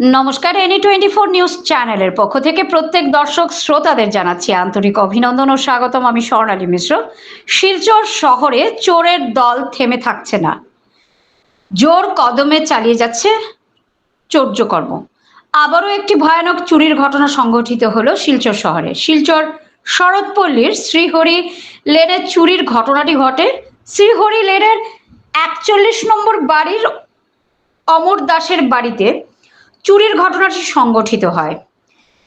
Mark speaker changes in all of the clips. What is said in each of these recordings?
Speaker 1: নমস্কার any twenty four news চ্যানেলের পক্ষ থেকে প্রত্যেক দর্শক শ্রোতাদের জানাচ্ছি আন্তরিক অভিনন্দন ও স্বাগতম আমি স্বর্ণালী মিশ্র। শিলচর শহরে চোরের দল থেমে থাকছে না। জোর কদমে চালিয়ে যাচ্ছে চৌর্যকর্ম। আবারও একটি ভয়ানক চুরির ঘটনা সংঘটিত হলো শিলচর শহরে। শিলচর শরৎপল্লীর শ্রীহরি লেনের চুরির ঘটনাটি ঘটে শ্রীহরি লেনের একচল্লিশ নম্বর বাড়ির অমর দাসের বাড়িতে। চুরির ঘটনাটি সংগঠিত হয়।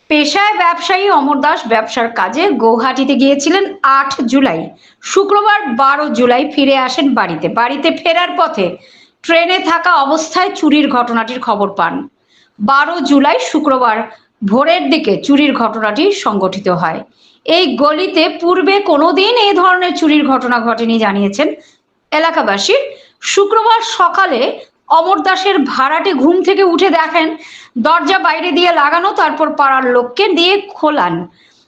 Speaker 1: পেশায় ব্যবসায়ী অমর দাস ব্যবসার কাজে গৌহাটিতে গিয়েছিলেন আট জুলাই। শুক্রবার বারো জুলাই ফিরে আসেন বাড়িতে। বাড়িতে ফেরার পথে ট্রেনে থাকা অবস্থায় চুরির ঘটনাটির খবর পান। বারো জুলাই শুক্রবার ভোরের দিকে চুরির ঘটনাটি সংগঠিত হয়। এই গলিতে পূর্বে কোনোদিন এই ধরনের চুরির ঘটনা ঘটেনি, জানিয়েছেন এলাকাবাসী। শুক্রবার সকালে অমর দাসের ভাড়াটে ঘুম থেকে উঠে দেখেন, দরজা বাইরে দিয়ে লাগানো, তারপর পাড়ার লোককে দিয়ে খোলান।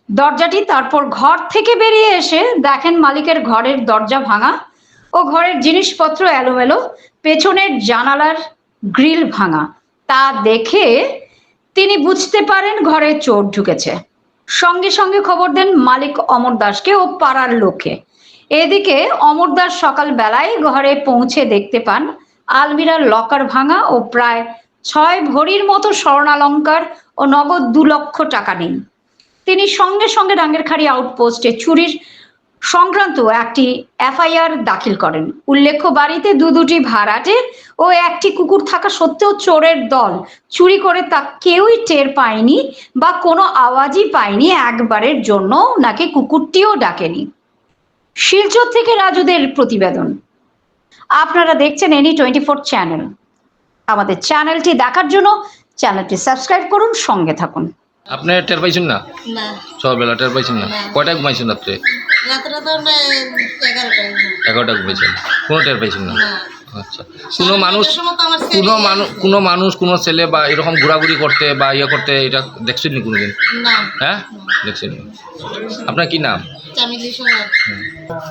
Speaker 1: দরজাটি তারপর ঘর থেকে বেরিয়ে এসে দেখেন মালিকের ঘরের দরজা ভাঙা ও ঘরের জিনিসপত্র এলোমেলো, পেছনের জানালার গ্রিল ভাঙা। তা দেখে তিনি বুঝতে পারেন ঘরে চোর ঢুকেছে। সঙ্গে সঙ্গে খবর দেন মালিক অমর দাসকে ও পাড়ার লোককে। এদিকে অমর দাস সকাল বেলায় ঘরে পৌঁছে দেখতে পান আলমিরার লকার ভাঙা ও প্রায় ছয় ভরির মতো স্বর্ণালঙ্কার ও নগদ দু লক্ষ টাকা নেই। তিনি সঙ্গে সঙ্গে ডাঙ্গেরখাড়ি আউটপোস্টে চুরির সংক্রান্ত একটি এফআইআর দাখিল করেন। উল্লেখ্য, বাড়িতে দু দুটি ভাড়াটে ও একটি কুকুর থাকা সত্ত্বেও চোরের দল চুরি করে তা কেউই টের পায়নি বা কোনো আওয়াজই পায়নি একবারের জন্য নাকি কুকুরটিও ডাকেনি। শিলচর থেকে রাজুদের প্রতিবেদন। আপনারা দেখছেন এনি টোয়েন্টি ফোর চ্যানেল। আমাদের চ্যানেলটি দেখার জন্য চ্যানেলটি সাবস্ক্রাইব করুন সঙ্গে থাকুন।
Speaker 2: আপনি টের পাইছেন না?
Speaker 3: না।
Speaker 2: সকালবেলা টের পাইছেন না? কয়টা ঘুমাইছেন রাত্রে? এগারোটা ঘুমাইছেন। কোনো টের পাইছেন না?
Speaker 3: না।
Speaker 2: আচ্ছা। কোনো মানুষ কোনো মানুষ কোনো মানুষ কোনো ছেলে বা এরকম ঘোরাঘুরি করতে বা ইয়ে করতে এটা দেখছেন নি। কোনোদিন হ্যাঁ? দেখছেন নি? আপনার কি নাম?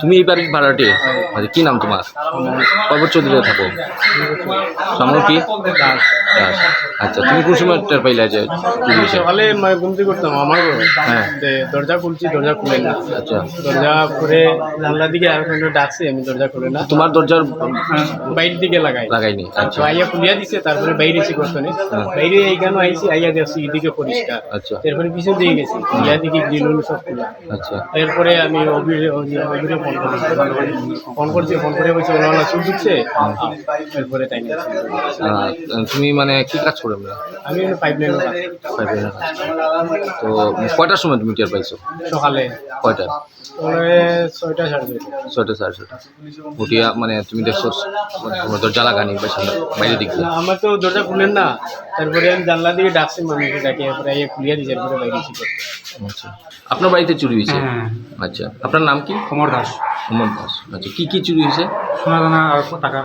Speaker 2: তুমি এই বাড়ির ভাড়াটে? আচ্ছা কি নাম তোমার? কয় বছর ধরে থাকো। সামনে কি? আচ্ছা তুমি কোন সময় টের পাইলা যে
Speaker 4: সকালে মানে ঘুম করতাম আমার
Speaker 2: হ্যাঁ।
Speaker 4: দরজা খুলছি দরজা খুলে না।
Speaker 2: আচ্ছা।
Speaker 4: দরজা করে জানলার দিকে আর কোনো ডাকছে আমি দরজা খুলে না।
Speaker 2: তোমার দরজার
Speaker 4: বাইরের দিকে লাগাই
Speaker 2: লাগাইনি আচ্ছা।
Speaker 4: আইয়া খুলিয়া দিছে তারপরে বাইরে এসে করতো
Speaker 2: হ্যাঁ।
Speaker 4: বাইরে এইখানে আইসি আইয়া দেখছি এদিকে পরিষ্কার।
Speaker 2: আচ্ছা।
Speaker 4: এরপরে পিছন দিকে গেছি ইয়া দিকে গ্রিল সব খোলা।
Speaker 2: আচ্ছা।
Speaker 4: এরপরে আমি অভিরে অভিরে ফোন করছি ফোন করছি ফোন করে বলছি ওলা ওলা চুল ঢুকছে এরপরে টাইম
Speaker 2: তুমি মানে কি কাজ করো
Speaker 4: আমি পাইপ লাইন
Speaker 2: তো কয়টার সময় তুমি টের পাইছো?
Speaker 4: সকালে।
Speaker 2: কয়টা
Speaker 4: ছয়টা সাড়ে ছয়টা।
Speaker 2: ছয়টা সাড়ে ছয়টা। উঠিয়া মানে তুমি দেখছ মানে দরজা লাগানি বা সামনে বাইরে দিক দিয়ে।
Speaker 4: আমার তো দরজা খুলেন না তারপরে আমি জানলা দিয়ে ডাকছি মানুষকে ডাকে এরপরে আইয়া খুলিয়া দিয়েছে এরপরে বাইরে করতে।
Speaker 2: আচ্ছা। আপনার বাড়িতে চুরি হয়েছে?
Speaker 5: হ্যাঁ
Speaker 2: আচ্ছা আপনার নাম কি?
Speaker 5: কমর দাস।
Speaker 2: অমর দাস। আচ্ছা কি কি চুরি হয়েছে?
Speaker 5: সোনা দানা আর টাকা।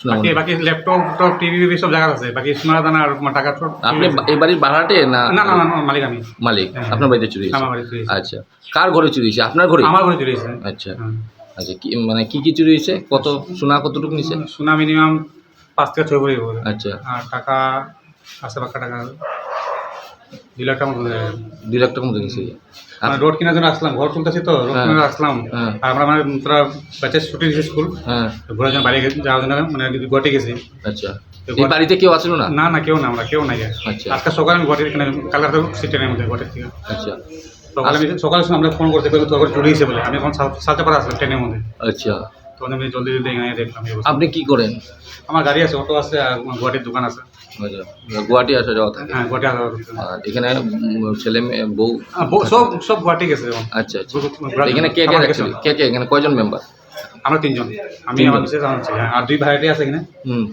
Speaker 2: সোনা
Speaker 5: বাকি বাকি ল্যাপটপ টপ টিভি সব জায়গা আছে। বাকি সোনা দানা আর টাকা সব
Speaker 2: আপনি এই বাড়ির ভাড়াটে না?
Speaker 5: না না মালিক আমি।
Speaker 2: মালিক
Speaker 5: হ্যাঁ।
Speaker 2: আপনার বাড়িতে চুরি হয়েছে? আচ্ছা কার ঘরে চুরি হয়েছে? আপনার ঘরে?
Speaker 5: আমার ঘরে চুরি এসেছে
Speaker 2: আচ্ছা।
Speaker 5: হ্যাঁ।
Speaker 2: আচ্ছা কি মানে কি কি চুরি হয়েছে? কত সোনা কতটুকু নিছে?
Speaker 5: সোনা মিনিমাম পাঁচ থেকে ছয় ভরি
Speaker 2: আচ্ছা।
Speaker 5: আর টাকা আছে বাক্কা টাকা। দুই লাখ টাকা মতো
Speaker 2: দুই লাখ টাকা মতো নিছে
Speaker 5: মানে রোড কেনার জন্য আসলাম ঘর তুলতেছি তো রোড
Speaker 2: হ্যাঁ।
Speaker 5: কেনার আসলাম।
Speaker 2: হ্যাঁ।
Speaker 5: আর আমরা মানে তোরা বাচ্চার ছুটি দিয়েছি স্কুল
Speaker 2: হ্যাঁ।
Speaker 5: ঘোরার জন্য বাইরে গে- যাওয়ার জন্য মানে গোয়াটে গেছি।
Speaker 2: আচ্ছা। বাড়িতে কেউ আছিল না?
Speaker 5: না না কেউ না আমরা কেউ নাই।
Speaker 2: আচ্ছা।
Speaker 5: আজকে সকালে আমি ঘটে এখানে কালকে রাতে সিটের মধ্যে ঘটে
Speaker 2: আচ্ছা।
Speaker 5: সকালে আমি সকালে শুনে আমরা ফোন করতে পেলাম তোর ঘরে চুরি হয়েছে বলে। আমি এখন সালতে পারা আসলাম ট্রেনের মধ্যে।
Speaker 2: আচ্ছা।
Speaker 5: তখন আমি জলদি জলদি এখানে দেখলাম
Speaker 2: আপনি কি করেন?
Speaker 5: আমার গাড়ি আছে অটো আছে আর গুয়াহাটির দোকান আছে।
Speaker 2: আচ্ছা, গুয়াহাটি আসা যাওয়া থাকে।
Speaker 5: হ্যাঁ গুয়াহাটি
Speaker 2: এখানে ছেলে মেয়ে বউ?
Speaker 5: আহ, সব সব গুয়াহাটি গেছে
Speaker 2: আচ্ছা আচ্ছা। এখানে কে কে কে কে? এখানে কয়জন মেম্বার?
Speaker 5: আমরা তিনজন। আমি আমার বিশেষ আর দুই ভাইটি আছে এখানে।
Speaker 2: হুম।